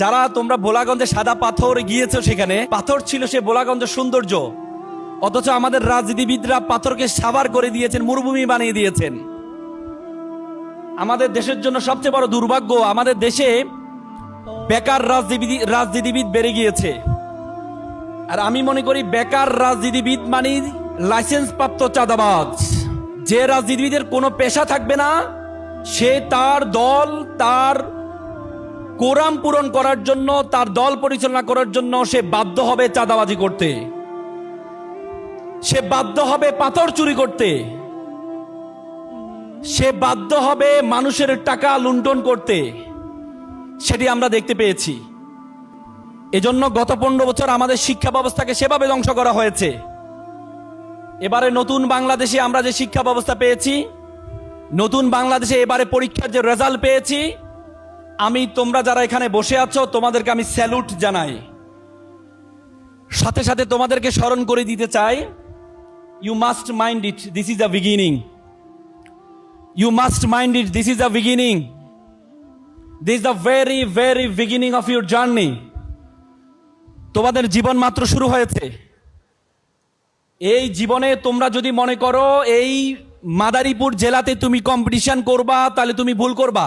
যারা তোমরা বোলাগঞ্জে সাদা পাথর গিয়েছো সেখানে, পাথর ছিল সে বোলাগঞ্জের সৌন্দর্য। অথচ আমাদের রাজনীতিবিদরা পাথরকে সাবার করে দিয়েছেন, মরুভূমি বানিয়ে দিয়েছেন। আমাদের দেশের জন্য সবচেয়ে বড় দুর্ভাগ্য, আমাদের দেশে বেকার রাজনীতি, রাজনীতিবিদ বেড়ে গিয়েছে। আর আমি মনে করি বেকার রাজনীতিবিদ মানে লাইসেন্স প্রাপ্ত চাঁদাবাজ। যে রাজনীতিবিদের কোনো পেশা থাকবে না, সে তার দল, তার কোরাম পূরণ করার জন্য, তার দল পরিচালনা করার জন্য সে বাধ্য হবে চাঁদাবাজি করতে। সে বাধ্য হবে পাথর চুরি করতে। সে বাধ্য হবে মানুষের টাকা লুণ্ঠন করতে। সেটি আমরা দেখতে পেয়েছি। এজন্য গত পনেরো বছর আমাদের শিক্ষা ব্যবস্থাকে সেভাবে ধ্বংস করা হয়েছে। এবারে নতুন বাংলাদেশে আমরা যে শিক্ষা ব্যবস্থা পেয়েছি, নতুন বাংলাদেশে এবারে পরীক্ষার যে রেজাল্ট পেয়েছি আমি, তোমরা যারা এখানে বসে আছো, তোমাদেরকে আমি স্যালুট জানাই। সাথে সাথে তোমাদেরকে স্মরণ করে দিতে চাই you must mind it this is a beginning you must mind it this is a beginning this the very very beginning of your journey তোমাদের জীবন মাত্র শুরু হয়েছে। এই জীবনে তোমরা যদি মনে করো, এই মাদারীপুর জেলাতে তুমি কম্পিটিশন করবা, তাহলে তুমি ভুল করবা।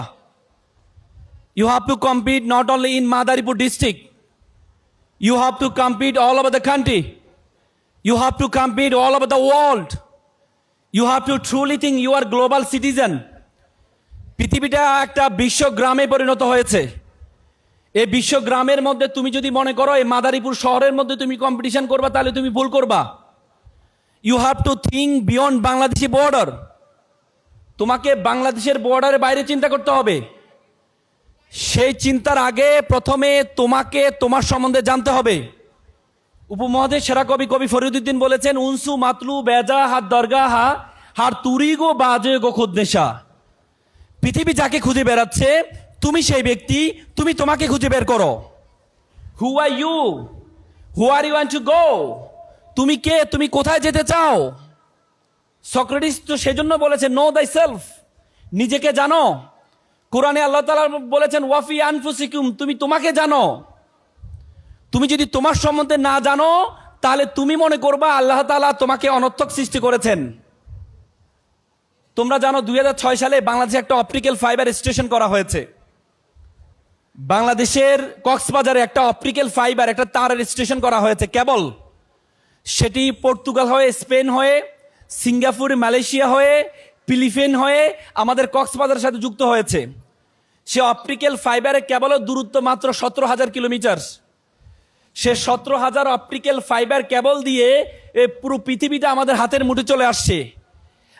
You have to compete not only in Madaripur district you have to compete all over the country you have to compete all over the world you have to truly think you are global citizen পৃথিবীটা একটা বিশ্ব গ্রামে পরিণত হয়েছে। এই বিশ্ব গ্রামের মধ্যে তুমি যদি মনে করো, এই মাদারীপুর শহরের মধ্যে তুমি কম্পিটিশন করবা, তাহলে তুমি ভুল করবা। You have to think beyond Bangladeshi border তোমাকে বাংলাদেশের বর্ডারের বাইরে চিন্তা করতে হবে। সেই চিন্তার আগে প্রথমে তোমাকে, তোমার সম্বন্ধে জানতে হবে। উপমহাদেশ সেরা কবি কবি ফরিদুদ্দিন বলেছেন, উনসু মাতলু বেজা হাত দরগা হা হার তুরি গো বাজে গো খুদ্দেশা পৃথিবী যাকে খুঁজে বেড়াচ্ছে, তুমি সেই ব্যক্তি, তুমি তোমাকে খুঁজে বের করো। Who are you who are you to go তুমি কে? তুমি কোথায় যেতে চাও? সক্রেটিস তো সেজন্য বলেছে নো দাই সেলফ নিজেকে জানো। কোরআনে আল্লাহ তালা বলেছেন, ওয়াফি আনফুসিকুম তুমি তোমাকে জানো। তুমি যদি তোমার সম্বন্ধে না জানো, তাহলে তুমি মনে করবা আল্লাহ তালা তোমাকে অনর্থক সৃষ্টি করেছেন। তোমরা জানো, দুই হাজার ছয় সালে বাংলাদেশে একটা অপটিক্যাল ফাইবার স্টেশন করা হয়েছে। বাংলাদেশের কক্সবাজারে একটা অপটিক্যাল ফাইবার, একটা তারের স্টেশন করা হয়েছে। কেবল সেটি পর্তুগাল হয়ে, স্পেন হয়ে, সিঙ্গাপুর, মালয়েশিয়া হয়ে, ফিলিপিন হয়ে আমাদের কক্সবাজারের সাথে যুক্ত হয়েছে। সে অপটিক্যাল ফাইবারে কেবল দূরত্ব মাত্র সতেরো হাজার কিলোমিটার সে সতেরো হাজার অপটিক্যাল ফাইবার কেবল দিয়ে এ পুরো পৃথিবীটা আমাদের হাতের মুঠে চলে আসছে।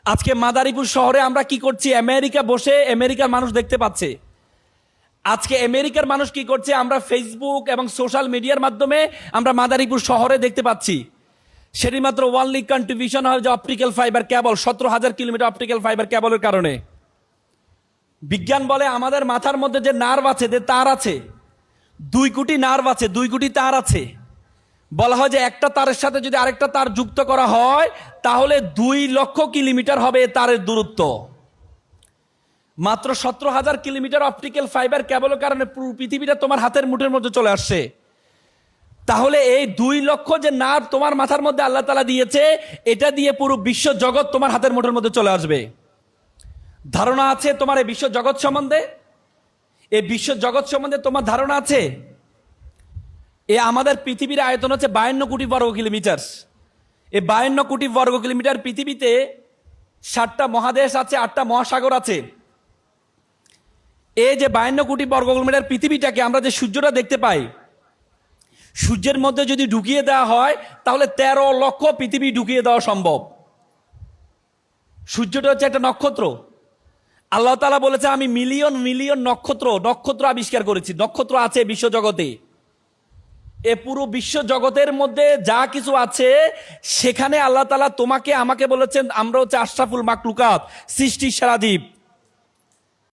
আজকে মাদারীপুর শহরে আমরা কি করছি? আমেরিকা বসে আমেরিকার মানুষ দেখতে পাচ্ছে। আজকে আমেরিকার মানুষ কি করছে? আমরা ফেসবুক এবং সোশ্যাল মিডিয়ার মাধ্যমে আমরা মাদারীপুর শহরে দেখতে পাচ্ছি। সেটি মাত্র ওয়ানলি কন্ট্রিবিউশন হয় যে অপটিক্যাল ফাইবার কেবল সতেরো হাজার কিলোমিটার অপটিক্যাল ফাইবার কেবলের কারণে। বিজ্ঞান বলে আমাদের মাথার মধ্যে যে নার্ভ আছে, যে তার আছে, দুই কোটি নার্ভ আছে, দুই কোটি তার আছে। বলা হয় যে একটা তারের সাথে যদি আরেকটা তার যুক্ত করা হয়, তাহলে দুই লক্ষ কিলোমিটার হবে তারের দূরত্ব। মাত্র সতেরো হাজার কিলোমিটার অপটিক্যাল ফাইবার কেবলের কারণে পৃথিবীটা তোমার হাতের মুঠের মধ্যে চলে আসছে। তাহলে এই দুই লক্ষ যে নার্ভ তোমার মাথার মধ্যে আল্লাহ তালা দিয়েছে, এটা দিয়ে পুরো বিশ্ব জগৎ তোমার হাতের মুঠের মধ্যে চলে আসবে। ধারণা আছে তোমার এই বিশ্ব জগৎ সম্বন্ধে? এই বিশ্ব জগৎ সম্বন্ধে তোমার ধারণা আছে? এ আমাদের পৃথিবীর আয়তন হচ্ছে বায়ান্ন কোটি বর্গ কিলোমিটার এই বায়ান্ন কোটি বর্গ কিলোমিটার পৃথিবীতে ষাটটা মহাদেশ আছে, আটটা মহাসাগর আছে। এই যে বায়ান্ন কোটি বর্গ কিলোমিটার পৃথিবীটাকে আমরা যে সূর্যটা দেখতে পাই, সূর্যের মধ্যে যদি ঢুকিয়ে দেওয়া হয়, তাহলে তেরো লক্ষ পৃথিবী ঢুকিয়ে দেওয়া সম্ভব। সূর্যটা হচ্ছে একটা নক্ষত্র। আল্লাহ তালা বলেছে, আমি মিলিয়ন মিলিয়ন নক্ষত্র নক্ষত্র আবিষ্কার করেছি। নক্ষত্র আছে বিশ্বজগতে। এ পুরো বিশ্ব জগতের মধ্যে যা কিছু আছে, সেখানে আল্লাহ তালা তোমাকে, আমাকে বলেছেন, আমরা হচ্ছে আশরাফুল মাকলুকাত সৃষ্টির সারাদ্বীপ